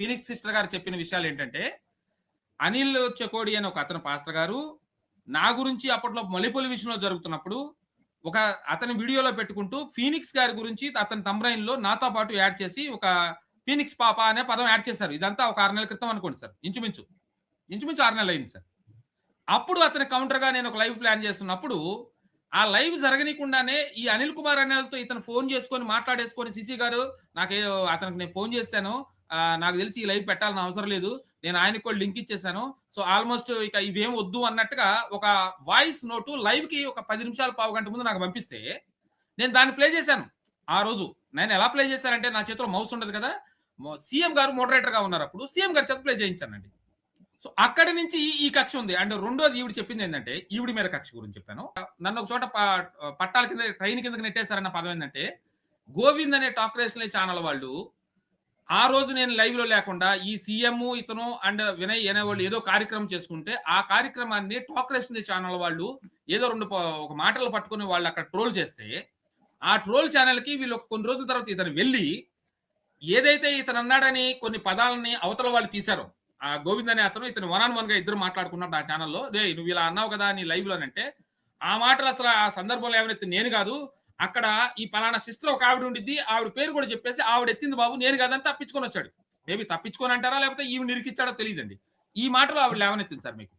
Phoenix sister గారు చెప్పిన విషయాలు ఏంటంటే అనిల్ చెకోడి అని ఒక అతను పాస్టర్ గారు నా గురించి అప్పట్లో మలిపొలి విషయంలో జరుగుతున్నప్పుడు ఒక అతని వీడియోలో పెట్టుకుంటూ ఫీనిక్స్ గారి గురించి అతని తమ్రైన్లో నాతో పాటు యాడ్ చేసి ఒక ఫీనిక్స్ పాప అనే పదం యాడ్ చేశారు. ఇదంతా ఒక ఆరు నెలల క్రితం అనుకోండి సార్. ఇంచుమించు. ఇంచుమించు ఆరు నెలలు అయింది సార్. అప్పుడు అతని కౌంటర్గా నేను ఒక లైవ్ ప్లాన్ చేస్తున్నప్పుడు ఆ లైవ్ జరగనీకుండానే ఈ అనిల్ కుమార్ అనేలతో ఇతను ఫోన్ చేసుకొని మాట్లాడేసుకొని సిసి గారు నాకే అతనికి నేను ఫోన్ చేశాను. నాకు తెలిసి ఈ లైవ్ పెట్టాలని అవసరం లేదు. నేను ఆయనకు కూడా లింక్ ఇచ్చేసాను సో ఆల్మోస్ట్ ఇక ఇదేం వద్దు అన్నట్టుగా ఒక వాయిస్ నోటు లైవ్కి ఒక పది నిమిషాలు పావు గంట ముందు నాకు పంపిస్తే నేను దాన్ని ప్లే చేశాను. ఆ రోజు నేను ఎలా ప్లే చేశానంటే నా చేతిలో మౌస్ ఉండదు కదా. సీఎం గారు మోడరేటర్గా ఉన్నారు అప్పుడు. సీఎం గారి చేత ప్లే చేయించానండి. సో అక్కడి నుంచి ఈ కక్ష ఉంది. అండ్ రెండోది ఈవిడ చెప్పింది ఏంటంటే ఈవిడి మీద కక్ష గురించి చెప్పాను. నన్ను ఒక చోట పట్టాల కింద ట్రైన్ కిందకి నెట్టేశారన్న పదం ఏంటంటే గోవింద్ అనే టాక్ రేషన్ ఛానల్ వాళ్ళు ఆ రోజు నేను లైవ్లో లేకుండా ఈ సీఎం ఇతను అండ్ వినయ్ అనే వాళ్ళు ఏదో కార్యక్రమం చేసుకుంటే ఆ కార్యక్రమాన్ని టాక్ రేషన్ ఛానల్ వాళ్ళు ఏదో రెండు ఒక మాటలు పట్టుకుని వాళ్ళు అక్కడ ట్రోల్ చేస్తే ఆ ట్రోల్ ఛానల్కి వీళ్ళు ఒక కొన్ని రోజుల తర్వాత ఇతను వెళ్ళి ఏదైతే ఇతను అన్నాడని కొన్ని పదాలని అవతల వాళ్ళు తీశారో ఆ గోవింద్ అనే అతను ఇతను వన్ ఆన్ వన్గా ఇద్దరు మాట్లాడుకున్నట్టు ఆ ఛానల్లో రే నువ్వు ఇలా అన్నావు కదా నీ లైవ్ లోనంటే ఆ మాటలు అసలు ఆ సందర్భంలో ఏమైనా నేను కాదు అక్కడ ఈ పలానా సిస్టర్ ఒక ఆవిడ ఉండిద్ది ఆవిడ పేరు కూడా చెప్పేసి ఆవిడ ఎత్తింది బాబు నేను కాదని తప్పించుకొని వచ్చాడు. మేబీ తప్పించుకొని అంటారా లేకపోతే ఈవిడ నిరికిచ్చాడో తెలియదండి. ఈ మాటలు ఆవిడ లేవనెత్తింది సార్ మీకు.